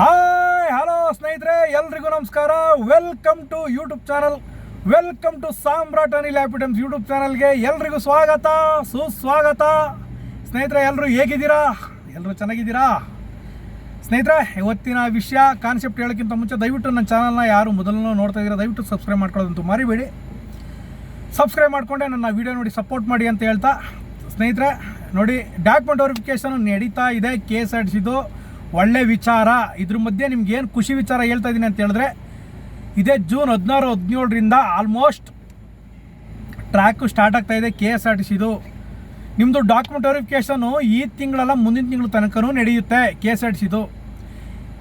Hi, hello ಸ್ನೇಹಿತರೆ, ಎಲ್ರಿಗೂ ನಮಸ್ಕಾರ. Welcome to YouTube channel welcome to Samrat Anil ಹ್ಯಾಪಿಟಮ್ಸ್ YouTube ಚಾನಲ್ಗೆ ಎಲ್ರಿಗೂ ಸ್ವಾಗತ, ಸುಸ್ವಾಗತ. ಸ್ನೇಹಿತರೆ ಎಲ್ಲರೂ ಹೇಗಿದ್ದೀರಾ? ಎಲ್ಲರೂ ಚೆನ್ನಾಗಿದ್ದೀರಾ? ಸ್ನೇಹಿತರೆ, ಇವತ್ತಿನ ವಿಷಯ ಕಾನ್ಸೆಪ್ಟ್ ಹೇಳೋಕ್ಕಿಂತ ಮುಂಚೆ ದಯವಿಟ್ಟು ನನ್ನ ಚಾನಲ್ನ ಯಾರು ಮೊದಲನೂ ನೋಡ್ತಾ ಇದ್ದೀರಾ, ದಯವಿಟ್ಟು ಸಬ್ಸ್ಕ್ರೈಬ್ ಮಾಡ್ಕೊಳ್ಳೋದಂತೂ ಮರಿಬೇಡಿ. ಸಬ್ಸ್ಕ್ರೈಬ್ ಮಾಡಿಕೊಂಡೆ, ನನ್ನ ವಿಡಿಯೋ ನೋಡಿ ಸಪೋರ್ಟ್ ಮಾಡಿ ಅಂತ ಹೇಳ್ತಾ. ಸ್ನೇಹಿತರೆ, ನೋಡಿ ಡಾಕ್ಯುಮೆಂಟ್ ವೆರಿಫಿಕೇಶನ್ ನಡೀತಾ ಇದೆ ಕೆ ಎಸ್ ಆರ್ ಟಿ ಸಿದು ಒಳ್ಳೆ ವಿಚಾರ, ಇದ್ರ ಮಧ್ಯೆ ನಿಮ್ಗೆ ಏನು ಖುಷಿ ವಿಚಾರ ಹೇಳ್ತಾ ಇದ್ದೀನಿ ಅಂತ ಹೇಳಿದ್ರೆ, ಇದೇ ಜೂನ್ ಹದಿನಾರು, ಹದಿನೇಳರಿಂದ ಆಲ್ಮೋಸ್ಟ್ ಟ್ರ್ಯಾಕು ಸ್ಟಾರ್ಟ್ ಆಗ್ತಾ ಇದೆ ಕೆ ಎಸ್ ಆರ್ ಟಿ ಸಿದು ನಿಮ್ಮದು ಡಾಕ್ಯುಮೆಂಟ್ ವೆರಿಫಿಕೇಷನು ಈ ತಿಂಗಳಲ್ಲ ಮುಂದಿನ ತಿಂಗಳ ತನಕನೂ ನಡೆಯುತ್ತೆ ಕೆ ಎಸ್ ಆರ್ ಟಿ ಸಿದು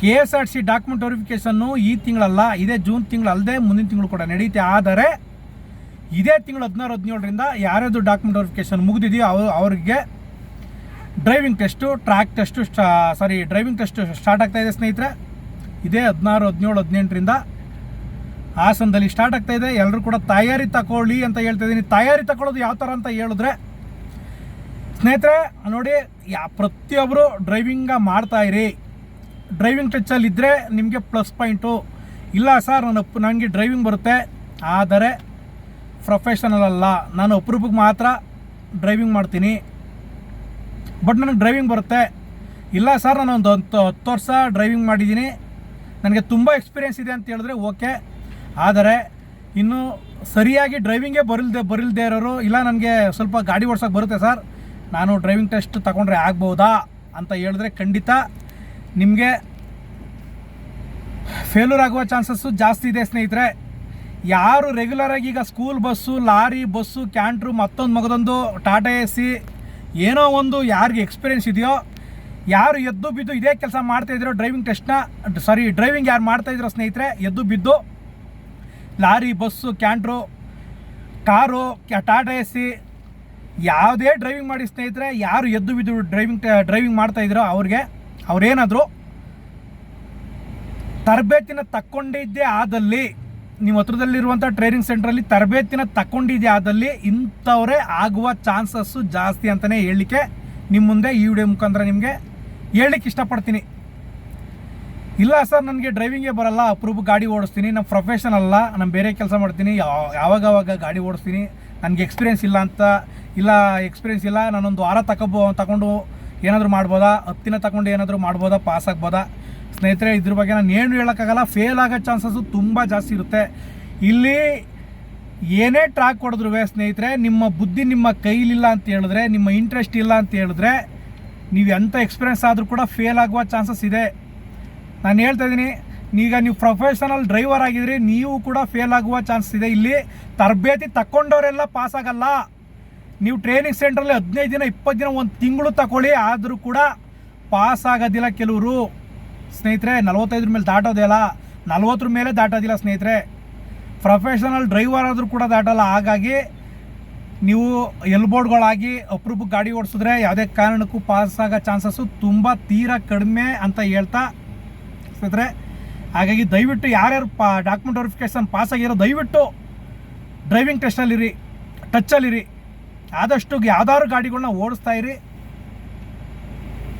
K S R T C document verification ಈ ತಿಂಗಳಲ್ಲ, ಇದೇ ಜೂನ್ ತಿಂಗಳು ಅಲ್ಲದೆ ಮುಂದಿನ ತಿಂಗಳು ಕೂಡ ನಡೆಯುತ್ತೆ. ಆದರೆ, ಇದೇ ತಿಂಗಳು ಹದಿನಾರು, ಹದಿನೇಳರಿಂದ ಯಾರ್ಯಾವುದು ಡಾಕ್ಯುಮೆಂಟ್ ವೆರಿಫಿಕೇಷನ್ ಮುಗಿದಿದೆಯೋ ಅವರಿಗೆ driving test track test sorry driving test start ಇದೆ ಸ್ನೇಹಿತರೆ. ಇದೇ ಹದಿನಾರು, ಹದಿನೇಳು, ಹದಿನೆಂಟರಿಂದ ಹಾಸನದಲ್ಲಿ ಸ್ಟಾರ್ಟ್ ಇದೆ. ಎಲ್ಲರೂ ಕೂಡ ತಯಾರಿ ತಗೊಳ್ಳಿ ಅಂತ ಹೇಳ್ತಾ ಇದ್ದೀನಿ ತಯಾರಿ ತಗೊಳ್ಳೋದು ಯಾವ ಥರ ಅಂತ ಹೇಳಿದ್ರೆ, ಸ್ನೇಹಿತರೆ, ನೋಡಿ, ಯಾ ಪ್ರತಿಯೊಬ್ಬರು ಡ್ರೈವಿಂಗ ಮಾಡ್ತಾ ಇರಿ. ಡ್ರೈವಿಂಗ್ ಟಚ್ಚಲ್ಲಿ ಇದ್ದರೆ ನಿಮಗೆ ಪ್ಲಸ್ ಪಾಯಿಂಟು ಇಲ್ಲ ಸರ್ ನಾನು ನನಗೆ ಡ್ರೈವಿಂಗ್ ಬರುತ್ತೆ. ಆದರೆ ಪ್ರೊಫೆಷನಲ್ ಅಲ್ಲ. ನಾನು ಅಪರೂಪಕ್ಕೆ ಮಾತ್ರ ಡ್ರೈವಿಂಗ್ ಮಾಡ್ತೀನಿ. ಬಟ್ ನನಗೆ ಡ್ರೈವಿಂಗ್ ಬರುತ್ತೆ. ಇಲ್ಲ ಸರ್, ನಾನು ಒಂದು ಹತ್ತು ಹತ್ತು ವರ್ಷ ಡ್ರೈವಿಂಗ್ ಮಾಡಿದ್ದೀನಿ. ನನಗೆ ತುಂಬ ಎಕ್ಸ್ಪೀರಿಯೆನ್ಸ್ ಇದೆ ಅಂತ ಹೇಳಿದ್ರೆ ಓಕೆ. ಆದರೆ ಇನ್ನು ಸರಿಯಾಗಿ ಡ್ರೈವಿಂಗೇ ಬರಲ್ದೆ, ಬರಿಲ್ದೇ ಇರೋರು, ಇಲ್ಲ ನನಗೆ ಸ್ವಲ್ಪ ಗಾಡಿ ಓಡ್ಸೋಕೆ ಬರುತ್ತೆ ಸರ್, ನಾನು ಡ್ರೈವಿಂಗ್ ಟೆಸ್ಟ್ ತಗೊಂಡ್ರೆ ಆಗ್ಬೋದಾ ಅಂತ ಹೇಳಿದ್ರೆ ಖಂಡಿತ ನಿಮಗೆ ಫೇಲ್ಯೂರ್ ಆಗುವ ಚಾನ್ಸಸ್ಸು ಜಾಸ್ತಿ ಇದೆ ಸ್ನೇಹಿತರೆ. ಯಾರು ರೆಗ್ಯುಲರಾಗಿ ಈಗ school bus lorry bus canter ಮತ್ತೊಂದು ಮಗದೊಂದು ಟಾಟಾ ಎ ಸಿ ಏನೋ ಒಂದು ಯಾರಿಗೆ ಎಕ್ಸ್ಪೀರಿಯೆನ್ಸ್ ಇದೆಯೋ, ಯಾರು ಎದ್ದು ಬಿದ್ದು ಇದೇ ಕೆಲಸ ಮಾಡ್ತಾ ಇದ್ರೋ ಡ್ರೈವಿಂಗ್ ಟೆಸ್ಟ್ನ ಸಾರಿ ಡ್ರೈವಿಂಗ್ ಯಾರು ಮಾಡ್ತಾ ಇದ್ರೋ ಸ್ನೇಹಿತರೆ, ಎದ್ದು ಬಿದ್ದು, lorry bus canter car Tata A C, ಯಾವುದೇ ಡ್ರೈವಿಂಗ್ ಮಾಡಿ ಸ್ನೇಹಿತರೆ, ಯಾರು ಎದ್ದು ಬಿದ್ದು ಡ್ರೈವಿಂಗ್ ಡ್ರೈವಿಂಗ್ ಮಾಡ್ತಾ ಇದ್ರೋ ಅವ್ರಿಗೆ, ಅವ್ರೇನಾದರೂ ತರಬೇತಿನ ತಕ್ಕೊಂಡಿದ್ದೇ ಆದಲ್ಲಿ ನಿಮ್ಮ ಹತ್ರದಲ್ಲಿರುವಂಥ ಟ್ರೈನಿಂಗ್ ಸೆಂಟ್ರಲ್ಲಿ ತರಬೇತಿನ ತಗೊಂಡಿದ್ಯಾ ಆದಲ್ಲಿ ಇಂಥವರೇ ಆಗುವ ಚಾನ್ಸಸ್ಸು ಜಾಸ್ತಿ ಅಂತಲೇ ಹೇಳಲಿಕ್ಕೆ ನಿಮ್ಮ ಮುಂದೆ ಈ ವಿಡಿಯೋ ಮುಖಾಂತರ ನಿಮಗೆ ಹೇಳಲಿಕ್ಕೆ ಇಷ್ಟಪಡ್ತೀನಿ. ಇಲ್ಲ ಸರ್, ನನಗೆ ಡ್ರೈವಿಂಗೇ ಬರಲ್ಲ, ಅಪ್ರೂಪ್ ಗಾಡಿ ಓಡಿಸ್ತೀನಿ ನಮ್ಮ ಪ್ರೊಫೆಷನ್ ಅಲ್ಲ, ನಾನು ಬೇರೆ ಕೆಲಸ ಮಾಡ್ತೀನಿ ಯಾವ- ಯಾವಾಗವಾಗ ಗಾಡಿ ಓಡಿಸ್ತೀನಿ, ನನಗೆ ಎಕ್ಸ್ಪೀರಿಯೆನ್ಸ್ ಇಲ್ಲ ಅಂತ, ಇಲ್ಲ ಎಕ್ಸ್ಪೀರಿಯೆನ್ಸ್ ಇಲ್ಲ, ನಾನೊಂದು ವಾರ ತಗೊಬೋ ತಗೊಂಡು ಏನಾದರೂ ಮಾಡ್ಬೋದಾ ಹತ್ತಿನ ತಗೊಂಡು ಏನಾದರೂ ಮಾಡ್ಬೋದಾ ಪಾಸ್ ಆಗ್ಬೋದಾ? ಸ್ನೇಹಿತರೆ, ಇದ್ರ ಬಗ್ಗೆ ನಾನು ಏನು ಹೇಳೋಕ್ಕಾಗಲ್ಲ. ಫೇಲ್ ಆಗೋ ಚಾನ್ಸಸ್ಸು ತುಂಬ ಜಾಸ್ತಿ ಇರುತ್ತೆ. ಇಲ್ಲಿ ಏನೇ ಟ್ರ್ಯಾಕ್ ಕೊಡಿದ್ರು ಸ್ನೇಹಿತರೆ, ನಿಮ್ಮ ಬುದ್ಧಿ ನಿಮ್ಮ ಕೈಲಿಲ್ಲ ಅಂತ ಹೇಳಿದ್ರೆ, ನಿಮ್ಮ ಇಂಟ್ರೆಸ್ಟ್ ಇಲ್ಲ ಅಂತ ಹೇಳಿದ್ರೆ, ನೀವು ಎಂಥ ಎಕ್ಸ್ಪೀರಿಯೆನ್ಸ್ ಆದರೂ ಕೂಡ ಫೇಲ್ ಆಗುವ ಚಾನ್ಸಸ್ ಇದೆ. ನಾನು ಹೇಳ್ತಾ ಇದ್ದೀನಿ, ಈಗ ನೀವು ಪ್ರೊಫೆಷನಲ್ ಡ್ರೈವರ್ ಆಗಿದ್ರಿ, ನೀವು ಕೂಡ ಫೇಲ್ ಆಗುವ ಚಾನ್ಸಸ್ ಇದೆ. ಇಲ್ಲಿ ತರಬೇತಿ ತಗೊಂಡವರೆಲ್ಲ ಪಾಸ್ ಆಗಲ್ಲ. ನೀವು ಟ್ರೈನಿಂಗ್ ಸೆಂಟ್ರಲ್ಲಿ ಹದಿನೈದು ದಿನ, ಇಪ್ಪತ್ತು ದಿನ, ಒಂದು ತಿಂಗಳು ತಗೊಳ್ಳಿ ಆದರೂ ಕೂಡ ಪಾಸ್ ಆಗೋದಿಲ್ಲ ಕೆಲವರು. ಸ್ನೇಹಿತರೆ, ನಲವತ್ತೈದ್ರ ಮೇಲೆ ದಾಟೋದಿಲ್ಲ ನಲ್ವತ್ತರ ಮೇಲೆ ದಾಟೋದಿಲ್ಲ ಸ್ನೇಹಿತರೆ. ಪ್ರೊಫೆಷನಲ್ ಡ್ರೈವರ್ ಆದರೂ ಕೂಡ ದಾಟಲ್ಲ. ಹಾಗಾಗಿ ನೀವು ಎಲ್ಬೋರ್ಡ್ಗಳಾಗಿ ಅಪ್ರೂಪಕ್ಕೆ ಗಾಡಿ ಓಡಿಸಿದ್ರೆ ಯಾವುದೇ ಕಾರಣಕ್ಕೂ ಪಾಸ್ ಆಗೋ ಚಾನ್ಸಸ್ಸು ತುಂಬ ತೀರಾ ಕಡಿಮೆ ಅಂತ ಹೇಳ್ತಾ ಸ್ನೇಹಿತರೆ. ಹಾಗಾಗಿ ದಯವಿಟ್ಟು ಯಾರ್ಯಾರು ಪಾ ಡಾಕ್ಯುಮೆಂಟ್ ವೆರಿಫಿಕೇಷನ್ ಪಾಸ್ ಆಗಿರೋ ದಯವಿಟ್ಟು ಡ್ರೈವಿಂಗ್ ಟೆಸ್ಟಲ್ಲಿರಿ ಟಚ್ಚಲ್ಲಿರಿ ಆದಷ್ಟು ಯಾವ್ದಾದ್ರು ಗಾಡಿಗಳನ್ನ ಓಡಿಸ್ತಾ ಇರಿ.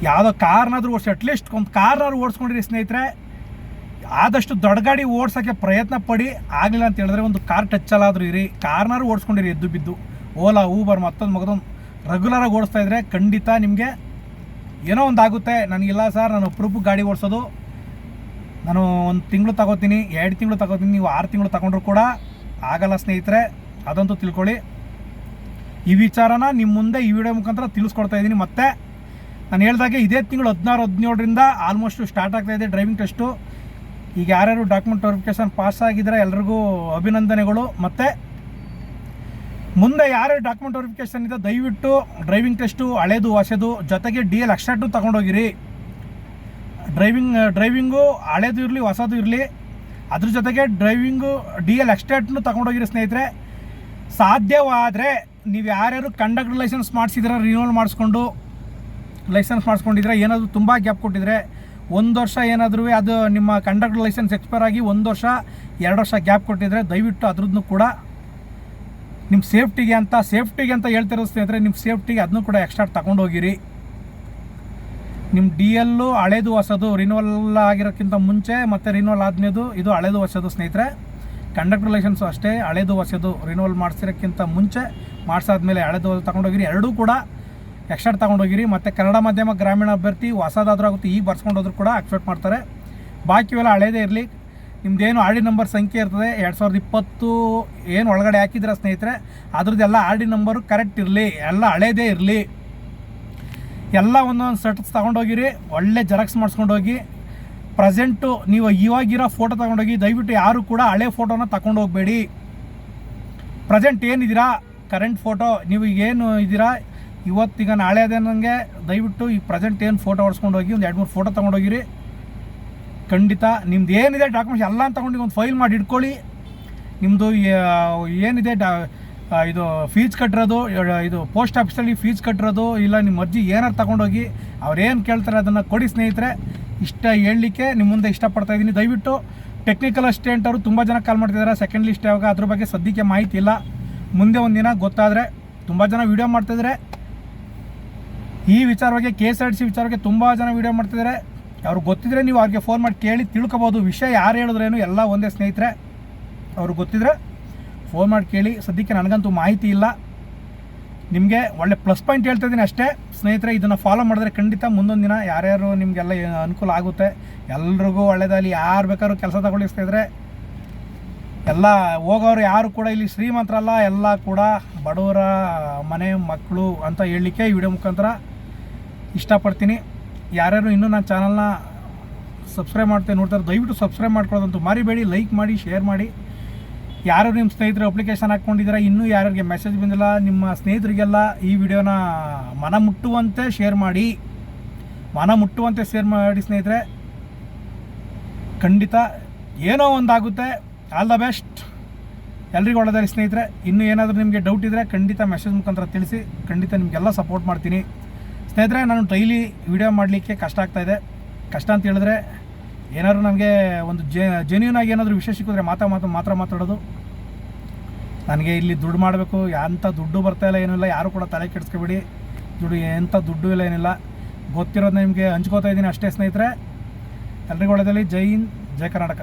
ಯಾವುದೋ ಕಾರ್ನಾದ್ರೂ ಓಡಿಸಿ ಅಟ್ಲೀಸ್ಟ್ ಒಂದು ಕಾರ್ನಾದ್ರು ಓಡಿಸ್ಕೊಂಡಿರಿ ಸ್ನೇಹಿತರೆ. ಆದಷ್ಟು ದೊಡ್ಡ ಗಾಡಿ ಓಡಿಸೋಕ್ಕೆ ಪ್ರಯತ್ನ ಪಡಿ. ಆಗಲಿಲ್ಲ ಅಂತ ಹೇಳಿದ್ರೆ ಒಂದು ಕಾರ್ ಟಚ್ಚಲ್ಲಾದರೂ ಇರಿ. ಕಾರ್ನಾದ್ರು ಓಡಿಸ್ಕೊಂಡಿರಿ ಎದ್ದು ಬಿದ್ದು. ಓಲಾ ಊಬರ್ ಮತ್ತೊಂದು ಮಗದೊಂದು ರೆಗ್ಯುಲರಾಗಿ ಓಡಿಸ್ತಾ ಇದ್ರೆ ಖಂಡಿತ ನಿಮಗೆ ಏನೋ ಒಂದು ಆಗುತ್ತೆ. ನನಗಿಲ್ಲ ಸರ್ ನಾನು ಪ್ರೂಫ್ ಗಾಡಿ ಓಡಿಸೋದು. ನಾನು ಒಂದು ತಿಂಗಳು ತಗೋತೀನಿ, ಎರಡು ತಿಂಗಳು ತಗೋತೀನಿ, ನೀವು ಆರು ತಿಂಗಳು ತಗೊಂಡ್ರು ಕೂಡ ಆಗಲ್ಲ ಸ್ನೇಹಿತರೆ. ಅದಂತೂ ತಿಳ್ಕೊಳ್ಳಿ. ಈ ವಿಚಾರನ ನಿಮ್ಮ ಮುಂದೆ ಈ ವಿಡಿಯೋ ಮುಖಾಂತರ ತಿಳಿಸ್ಕೊಡ್ತಾ ಇದ್ದೀನಿ ಮತ್ತೆ. ನಾನು ಹೇಳ್ದಾಗೆ ಇದೇ ತಿಂಗಳು ಹದಿನಾರು, ಹದಿನೇಳರಿಂದ ಆಲ್ಮೋಸ್ಟು ಸ್ಟಾರ್ಟ್ ಆಗ್ತಾ ಇದೆ ಡ್ರೈವಿಂಗ್ ಟೆಸ್ಟು ಈಗ ಯಾರ್ಯಾರು ಡಾಕ್ಯುಮೆಂಟ್ ವೆರಿಫಿಕೇಶನ್ ಪಾಸ್ ಆಗಿದ್ರೆ ಎಲ್ರಿಗೂ ಅಭಿನಂದನೆಗಳು. ಮತ್ತು ಮುಂದೆ ಯಾರ್ಯಾರು ಡಾಕ್ಯುಮೆಂಟ್ ವೆರಿಫಿಕೇಶನ್ ಇದೆ, ದಯವಿಟ್ಟು ಡ್ರೈವಿಂಗ್ ಟೆಸ್ಟು ಹಳೇದು, ಹೊಸದು, ಜೊತೆಗೆ ಡಿ ಎಲ್ ಎಕ್ಸ್ಟ್ರಾಟು ತೊಗೊಂಡೋಗಿರಿ. ಡ್ರೈವಿಂಗ್ ಡ್ರೈವಿಂಗು ಹಳೇದು ಇರಲಿ, ಹೊಸದು ಇರಲಿ. ಅದ್ರ ಜೊತೆಗೆ ಡ್ರೈವಿಂಗು ಡಿ ಎಲ್ ಎಕ್ಸ್ಟ್ರಾಟ್ನು ತೊಗೊಂಡೋಗಿರಿ ಸ್ನೇಹಿತರೆ. ಸಾಧ್ಯವಾದರೆ ನೀವು ಯಾರ್ಯಾರು ಕಂಡಕ್ಟರ್ ಲೈಸೆನ್ಸ್ ಮಾಡಿಸಿದ್ರೆ ರಿನ್ಯೂವಲ್ ಮಾಡಿಸ್ಕೊಂಡು ಲೈಸೆನ್ಸ್ ಮಾಡಿಸ್ಕೊಂಡಿದ್ರೆ, ಏನಾದರೂ ತುಂಬ ಗ್ಯಾಪ್ ಕೊಟ್ಟಿದ್ರೆ, ಒಂದು ವರ್ಷ ಏನಾದರೂ ಅದು ನಿಮ್ಮ ಕಂಡಕ್ಟರ್ ಲೈಸೆನ್ಸ್ ಎಕ್ಸ್ಪೈರ್ ಆಗಿ ಒಂದು ವರ್ಷ, ಎರಡು ವರ್ಷ ಗ್ಯಾಪ್ ಕೊಟ್ಟಿದ್ರೆ, ದಯವಿಟ್ಟು ಅದ್ರದ್ದು ಕೂಡ ನಿಮ್ಮ ಸೇಫ್ಟಿಗೆ ಅಂತ ಸೇಫ್ಟಿಗೆ ಅಂತ ಹೇಳ್ತಿರೋ ಸ್ನೇಹಿತರೆ ನಿಮ್ಮ ಸೇಫ್ಟಿಗೆ ಅದನ್ನು ಕೂಡ ಎಕ್ಸ್ಟ್ರಾ ತಗೊಂಡು ಹೋಗಿರಿ. ನಿಮ್ಮ ಡಿ ಎಲ್ಲು ಹಳೇದು ಹೊಸದು ರಿನ್ಯೂವಲ್ ಆಗಿರೋಕ್ಕಿಂತ ಮುಂಚೆ ಮತ್ತು ರಿನ್ಯೂವಲ್ ಆದ್ಮೇದು, ಇದು ಹಳೇದು ಹೊಸದು ಸ್ನೇಹಿತರೆ. ಕಂಡಕ್ಟರ್ ಲೈಸೆನ್ಸು ಅಷ್ಟೇ, ಹಳೇದು ಹೊಸದು ರಿನ್ಯೂವಲ್ ಮಾಡಿಸಿರೋಕ್ಕಿಂತ ಮುಂಚೆ, ಮಾಡಿಸಾದ್ಮೇಲೆ ಹಳೇದು ತಗೊಂಡೋಗಿರಿ ಎರಡೂ ಕೂಡ ಎಕ್ಸ್ಟ್ರಾ ತೊಗೊಂಡೋಗಿರಿ ಮತ್ತು ಕನ್ನಡ ಮಾಧ್ಯಮ ಗ್ರಾಮೀಣ ಅಭ್ಯರ್ಥಿ ಹೊಸದಾದ್ರೂ ಆಗುತ್ತೆ, ಈಗ ಬರ್ಸ್ಕೊಂಡೋದ್ರು ಕೂಡ ಅಕ್ಸೆಪ್ಟ್ ಮಾಡ್ತಾರೆ. ಬಾಕಿವೆಲ್ಲ ಹಳೇದೇ ಇರಲಿ. ನಿಮ್ಮದೇನು ಆರ್ ಡಿ ನಂಬರ್ ಸಂಖ್ಯೆ ಇರ್ತದೆ, ಎರಡು ಸಾವಿರದ ಇಪ್ಪತ್ತು ಏನು ಒಳಗಡೆ ಹಾಕಿದ್ರೆ ಸ್ನೇಹಿತರೆ, ಅದ್ರದ್ದೆಲ್ಲ ಆರ್ ಡಿ ನಂಬರು ಕರೆಕ್ಟ್ ಇರಲಿ. ಎಲ್ಲ ಹಳೇದೇ ಇರಲಿ. ಎಲ್ಲ ಒಂದೊಂದು ಸೆಟ್ಸ್ ತೊಗೊಂಡೋಗಿರಿ ಒಳ್ಳೆ ಜೆರಾಕ್ಸ್ ಮಾಡಿಸ್ಕೊಂಡೋಗಿ ಪ್ರೆಸೆಂಟು ನೀವು ಇವಾಗಿರೋ ಫೋಟೋ ತೊಗೊಂಡೋಗಿ ದಯವಿಟ್ಟು ಯಾರು ಕೂಡ ಹಳೆ ಫೋಟೋನ ತಗೊಂಡು ಪ್ರೆಸೆಂಟ್ ಏನಿದ್ದೀರಾ? ಕರೆಂಟ್ ಫೋಟೋ ನೀವು ಏನು ಇದ್ದೀರಾ ಇವತ್ತೀಗ ನಾಳೆ ಅದೇ ನನಗೆ ದಯವಿಟ್ಟು ಈ ಪ್ರೆಸೆಂಟ್ ಏನು ಫೋಟೋ ಹೊಡ್ಸ್ಕೊಂಡು ಹೋಗಿ, ಒಂದು ಎರಡು ಮೂರು ಫೋಟೋ ತೊಗೊಂಡೋಗಿರಿ ಖಂಡಿತ ನಿಮ್ದು ಏನಿದೆ ಡಾಕ್ಯುಮೆಂಟ್ಸ್ ಎಲ್ಲ ತೊಗೊಂಡು ಒಂದು ಫೈಲ್ ಮಾಡಿ ಇಟ್ಕೊಳ್ಳಿ. ನಿಮ್ಮದು ಏನಿದೆ ಡಾ ಇದು ಫೀಸ್ ಕಟ್ಟಿರೋದು ಇದು ಪೋಸ್ಟ್ ಆಫೀಸಲ್ಲಿ ಫೀಸ್ ಕಟ್ಟಿರೋದು, ಇಲ್ಲ ನಿಮ್ಮ ಅರ್ಜಿ ಏನಾರು ತಗೊಂಡೋಗಿ ಅವ್ರೇನು ಕೇಳ್ತಾರೆ ಅದನ್ನು ಕೊಡಿ ಸ್ನೇಹಿತರೆ. ಇಷ್ಟ ಹೇಳಲಿಕ್ಕೆ ನಿಮ್ಮ ಮುಂದೆ ಇಷ್ಟಪಡ್ತಾ ಇದ್ದೀನಿ. ದಯವಿಟ್ಟು ಟೆಕ್ನಿಕಲ್ ಅಸಿಸ್ಟೆಂಟ್ ಅವರು ತುಂಬ ಜನ ಕಾಲ್ ಮಾಡ್ತಿದ್ದಾರೆ ಸೆಕೆಂಡ್ ಲಿಸ್ಟ್ ಯಾವಾಗ ಅದ್ರ ಬಗ್ಗೆ ಸದ್ಯಕ್ಕೆ ಮಾಹಿತಿ ಇಲ್ಲ. ಮುಂದೆ ಒಂದಿನ ಗೊತ್ತಾದರೆ ತುಂಬ ಜನ ವೀಡಿಯೋ ಮಾಡ್ತಿದ್ದಾರೆ ಈ ವಿಚಾರವಾಗಿ K S R T C ವಿಚಾರವಾಗಿ ತುಂಬ ಜನ ವೀಡಿಯೋ ಮಾಡ್ತಿದ್ದಾರೆ ಅವ್ರಿಗೆ ಗೊತ್ತಿದ್ರೆ ನೀವು ಅವ್ರಿಗೆ ಫೋನ್ ಮಾಡಿ ಕೇಳಿ ತಿಳ್ಕೊಬೋದು. ವಿಷಯ ಯಾರು ಹೇಳಿದ್ರೇನು ಎಲ್ಲ ಒಂದೇ ಸ್ನೇಹಿತರೆ ಅವ್ರಿಗೆ ಗೊತ್ತಿದ್ರೆ ಫೋನ್ ಮಾಡಿ ಕೇಳಿ. ಸದ್ಯಕ್ಕೆ ನನಗಂತೂ ಮಾಹಿತಿ ಇಲ್ಲ. ನಿಮಗೆ ಒಳ್ಳೆ ಪ್ಲಸ್ ಪಾಯಿಂಟ್ ಹೇಳ್ತಾ ಇದ್ದೀನಿ ಅಷ್ಟೇ. ಸ್ನೇಹಿತರೆ, ಇದನ್ನು ಫಾಲೋ ಮಾಡಿದ್ರೆ ಖಂಡಿತ ಮುಂದೊಂದು ದಿನ ಯಾರ್ಯಾರು ನಿಮಗೆಲ್ಲ ಅನುಕೂಲ ಆಗುತ್ತೆ. ಎಲ್ರಿಗೂ ಒಳ್ಳೆಯದಲ್ಲಿ ಯಾರು ಬೇಕಾದ್ರೂ ಕೆಲಸ ತಗೊಳಿಸ್ತಾ ಇದ್ರೆ ಎಲ್ಲ ಹೋಗೋರು ಯಾರು ಕೂಡ ಇಲ್ಲಿ ಶ್ರೀಮಂತರಲ್ಲ, ಎಲ್ಲ ಕೂಡ ಬಡವರ ಮನೆ ಮಕ್ಕಳು ಅಂತ ಹೇಳಲಿಕ್ಕೆ ಈ ವಿಡಿಯೋ ಮುಖಾಂತರ ಇಷ್ಟಪಡ್ತೀನಿ. ಯಾರ್ಯಾರು ಇನ್ನೂ ನನ್ನ ಚಾನಲ್ನ ಸಬ್ಸ್ಕ್ರೈಬ್ ಮಾಡ್ತೇನೆ ನೋಡ್ತಾರೆ, ದಯವಿಟ್ಟು ಸಬ್ಸ್ಕ್ರೈಬ್ ಮಾಡ್ಕೊಳ್ಳೋದಂತೂ ಮರಿಬೇಡಿ, ಲೈಕ್ ಮಾಡಿ, ಶೇರ್ ಮಾಡಿ. ಯಾರು ನಿಮ್ಮ ಸ್ನೇಹಿತರು ಅಪ್ಲಿಕೇಶನ್ ಹಾಕ್ಕೊಂಡಿದ್ದೀರಾ, ಇನ್ನೂ ಯಾರ್ಯಾರಿಗೆ ಮೆಸೇಜ್ ಬಂದಿಲ್ಲ, ನಿಮ್ಮ ಸ್ನೇಹಿತರಿಗೆಲ್ಲ ಈ ವಿಡಿಯೋನ ಮನ ಮುಟ್ಟುವಂತೆ ಶೇರ್ ಮಾಡಿ. ಮನ ಮುಟ್ಟುವಂತೆ ಶೇರ್ ಮಾಡಿ ಸ್ನೇಹಿತರೆ. ಖಂಡಿತ ಏನೋ ಒಂದಾಗುತ್ತೆ. ಆಲ್ ದ ಬೆಸ್ಟ್ ಎಲ್ರಿಗೂ ಒಳ್ಳೆದಾರಿ ಸ್ನೇಹಿತರೆ. ಇನ್ನೂ ಏನಾದರೂ ನಿಮಗೆ ಡೌಟ್ ಇದ್ದರೆ ಖಂಡಿತ ಮೆಸೇಜ್ ಮುಖಾಂತರ ತಿಳಿಸಿ. ಖಂಡಿತ ನಿಮಗೆಲ್ಲ ಸಪೋರ್ಟ್ ಮಾಡ್ತೀನಿ. ಸ್ನೇಹಿತರೆ ನಾನು ಡೈಲಿ ವಿಡಿಯೋ ಮಾಡಲಿಕ್ಕೆ ಕಷ್ಟ ಆಗ್ತಾಯಿದೆ ಕಷ್ಟ ಅಂತ ಹೇಳಿದ್ರೆ ಏನಾದರೂ ನನಗೆ ಒಂದು ಜೆ ಜೆನ್ಯೂನ್ ಆಗಿ ಏನಾದರೂ ವಿಷಯ ಸಿಕ್ಕಿದ್ರೆ ಮಾತಾ ಮಾತು ಮಾತ್ರ ಮಾತಾಡೋದು. ನನಗೆ ಇಲ್ಲಿ ದುಡ್ಡು ಮಾಡಬೇಕು ಎಂಥ ದುಡ್ಡು ಬರ್ತಾ ಇಲ್ಲ ಏನಿಲ್ಲ ಯಾರು ಕೂಡ ತಲೆ ಕೆಡಿಸ್ಕೊಬೇಡಿ. ದುಡ್ಡು ಎಂಥ ದುಡ್ಡು ಇಲ್ಲ, ಏನಿಲ್ಲ. ಗೊತ್ತಿರೋದು ನಿಮಗೆ ಹಂಚ್ಕೋತಾ ಇದ್ದೀನಿ ಅಷ್ಟೇ ಸ್ನೇಹಿತರೆ. ಎಲ್ರಿಗೂ ಒಳ್ಳೆಯದಲ್ಲಿ ಜೈ ಹಿಂದ್, ಜೈ ಕರ್ನಾಟಕ.